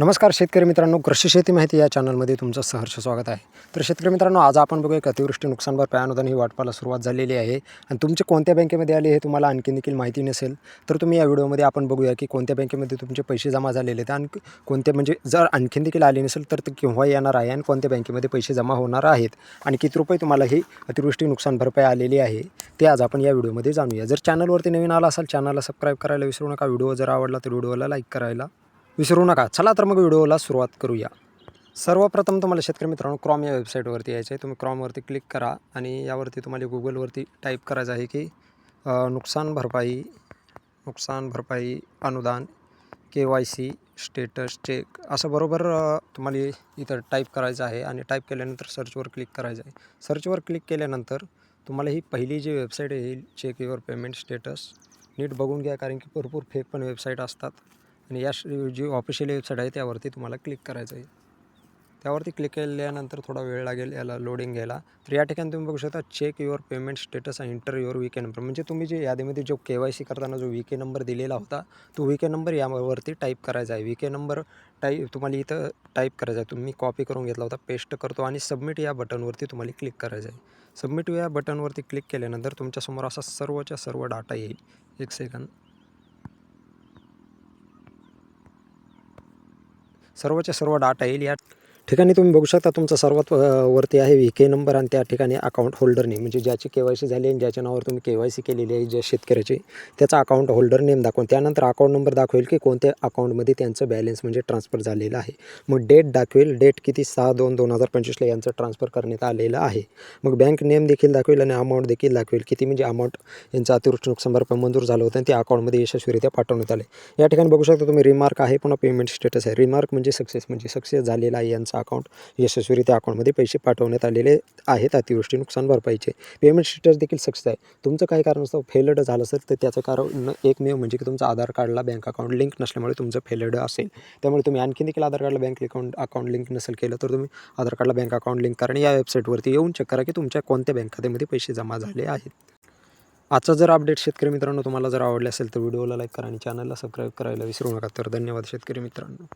नमस्कार शेतकरी मित्रांनो कृषी शेती माहिती या चॅनलमध्ये तुमचं सहर्ष स्वागत आहे. तर शेतकरी मित्रांनो आज आपण बघूया अतिवृष्टी नुकसान भरपाई अनुदान ही वाटपाला सुरुवात झालेली आहे. आणि तुमचे कोणत्या बँकेमध्ये आले हे तुम्हाला आणखी देखील माहिती नसेल तर तुम्ही या व्हिडिओमध्ये आपण बघूया की कोणत्या बँकेमध्ये तुमचे पैसे जमा झालेले आहेत आणि कोणते म्हणजे जर आणखीन देखील आले नसेल तर ते केव्हा येणार आहे आणि कोणत्या बँकेमध्ये पैसे जमा होणार आहेत. आणि किती रुपये तुम्हाला ही अतिवृष्टी नुकसान भरपाई आलेली आहे ते आज आपण या व्हिडिओमध्ये जाणूया. जर चॅनलवरती नवीन आला असाल चॅनलला सबस्क्राईब करायला विसरू नका. व्हिडिओ जर आवडला तर व्हिडिओला लाईक करायला विसरू नका. चला तर मग व्हिडिओला सुरुवात करूया. सर्वप्रथम तुम्हाला शेतकरी मित्रांनो क्रॉम या वेबसाईटवरती यायचं आहे तुम्ही क्रॉमवरती क्लिक करा आणि यावरती तुम्हाला गुगलवरती टाईप करायचं आहे की नुकसान भरपाई नुकसान भरपाई अनुदान K Y C status check असं बरोबर तुम्हाला इथं टाईप करायचं आहे आणि टाईप केल्यानंतर सर्चवर क्लिक करायचं आहे. सर्चवर क्लिक केल्यानंतर तुम्हाला ही पहिली जी वेबसाईट आहे ही चेक युअर पेमेंट स्टेटस नीट बघून घ्या कारण की भरपूर फेक पण वेबसाईट असतात. आणि या श- जी ऑफिशियल वेबसाईट आहे त्यावरती तुम्हाला क्लिक करायचं आहे. त्यावरती क्लिक केल्यानंतर थोडा वेळ लागेल याला लोडिंग घ्यायला. तर या ठिकाणी तुम्ही बघू शकता चेक युअर पेमेंट स्टेटस आणि इंटर युअर वीके नंबर म्हणजे तुम्ही जे यादीमध्ये जो के वाय सी करताना जो वीके नंबर दिलेला होता तो वीके नंबर यावरती टाईप करायचा आहे. वीके नंबर टाईप तुम्हाला इथं टाईप करायचा आहे. तुम्ही कॉपी करून घेतला होता पेस्ट करतो आणि सबमिट या बटनवरती तुम्हाला क्लिक करायचं आहे. सबमिट या बटनवरती क्लिक केल्यानंतर तुमच्यासमोर असा सर्वच्या सर्व डाटा येईल. एक सेकंद सर्वच्या सर्व डाटा येईल या ठिकाणी तुम्ही बघू शकता तुमचा सर्वात वरती आहे व्ही के नंबर आणि त्या ठिकाणी अकाउंट होल्डर नेम म्हणजे ज्याची के वाय सी झाली आणि ज्याच्या नावावर तुम्ही के वाय सी केलेली आहे ज्या शेतकऱ्याची त्याचा अकाउंट होल्डर नेम दाखवून त्यानंतर अकाउंट नंबर दाखवेल की कोणत्या अकाउंटमध्ये त्यांचं बॅलन्स म्हणजे ट्रान्सफर झालेलं आहे. मग डेट दाखवेल. डेट किती? सहा दोन दोन हजार पंचवीसला यांचं ट्रान्सफर करण्यात आलेलं आहे. मग बँक नेम देखील दाखवेल आणि अमाऊंट देखील दाखवेल. किती म्हणजे अमाऊंट यांचं अतिवृष्टी नुकसान भरपाई मंजूर झालं होतं आणि ते अकाउंटमध्ये यशस्वीरित्या पाठवण्यात आले. या ठिकाणी बघू शकता तुम्ही रिमार्क आहे पुन्हा पेमेंट स्टेटस आहे. रिमार्क म्हणजे सक्सेस म्हणजे सक्सेस झालेला आहे यांचा अकाउंट यशस्वीरित्या अकाउंटमध्ये पैसे पाठवण्यात आलेले आहेत. अतिवृष्टी नुकसान भरपाईचे पेमेंट स्टेटस देखील सक्सेस आहे. तुमचं काही कारणास्तव फेलड झालं असेल तर त्याचं कारण एकमेव म्हणजे की तुमचं आधार कार्डला बँक अकाउंट लिंक नसल्यामुळे तुमचं फेलड असेल. त्यामुळे तुम्ही आणखी देखील आधार कार्डला बँक अकाउंट अकाउंट लिंक नसेल केलं तर तुम्ही आधार कार्डला बँक अकाउंट लिंक कारण आणि या वेबसाईटवरती येऊन चेक करा की तुमच्या कोणत्या बँक खात्यामध्ये पैसे जमा झाले आहेत. आजचा जर अपडेट शेतकरी मित्रांनो तुम्हाला जर आवडले असेल तर व्हिडिओला लाईक करा आणि चॅनलला सबस्क्राईब करायला विसरू नका. तर धन्यवाद शेतकरी मित्रांनो.